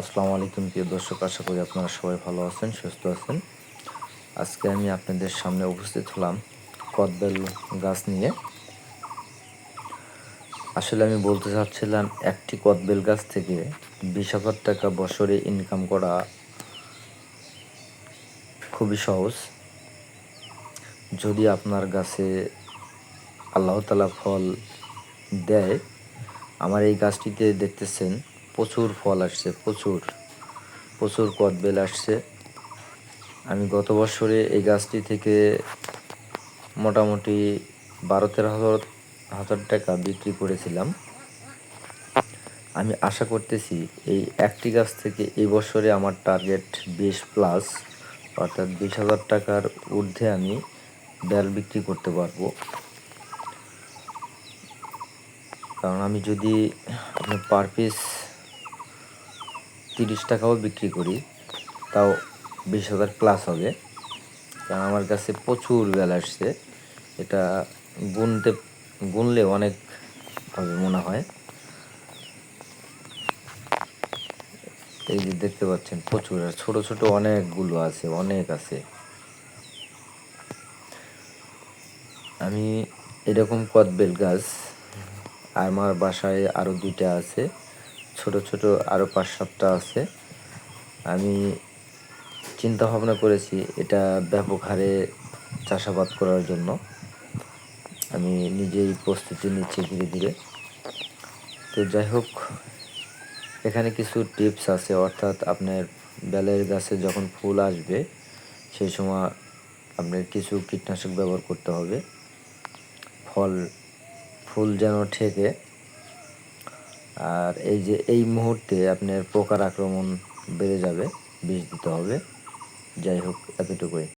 আসসালামু আলাইকুম, প্রিয় দর্শক, আশা করি আপনারা সবাই ভালো আছেন, সুস্থ আছেন। আজকে আমি আপনাদের সামনে উপস্থিত হলাম কদবেল গাছ নিয়ে। আসলে আমি বলতে চাচ্ছিলাম, একটি কদবেল গাছ থেকে বিশ হাজার টাকা বছরে ইনকাম করা খুবই সহজ। যদি আপনার গাছে আল্লাহ তালা ফল দেয়, আমার এই গাছটিতে দেখতেছেন প্রচুর ফল আসছে, প্রচুর। প্রচুর কদবেল আসছে। আমি গত বছরে এই গাছটি থেকে মোটামুটি বারো তেরো হাজার হাজার টাকা বিক্রি করেছিলাম। আমি আশা করতেছি এই একটি গাছ থেকে এই বছরে আমার টার্গেট বিশ প্লাস অর্থাৎ বিশ হাজার টাকার ঊর্ধ্বে আমি বেল বিক্রি করতে পারব। কারণ আমি যদি পার পিস তিরিশ টাকাও বিক্রি করি, তাও বিশ হাজার প্লাস হবে। কারণ আমার কাছে প্রচুর বেল আসছে। এটা গুনতে, গুনলে অনেক হবে মনে হয়। এই যে দেখতে পাচ্ছেন প্রচুর, আর ছোট ছোট অনেকগুলো আছে, অনেক আছে। আমি এরকম কদবেল গাছ, আমার বাসায় আরও দুইটা আছে। ছোট ছোট আরও পাঁচ সাতটা আছে। আমি চিন্তা ভাবনা করেছি এটা ব্যাপক হারে চাষাবাদ করার জন্য। আমি নিজেই প্রস্তুতি নিচ্ছি ধীরে ধীরে। তো যাই হোক, এখানে কিছু টিপস আছে। অর্থাৎ আপনার বেলের গাছে যখন ফুল আসবে, সেই সময় আপনার কিছু কীটনাশক ব্যবহার করতে হবে। ফল, ফুল যেন ঠেকে আর এই যে, এই মুহূর্তে আপনার পোকার আক্রমণ বেড়ে যাবে, বিষ দিতে হবে। যাই হোক, এতটুকুই।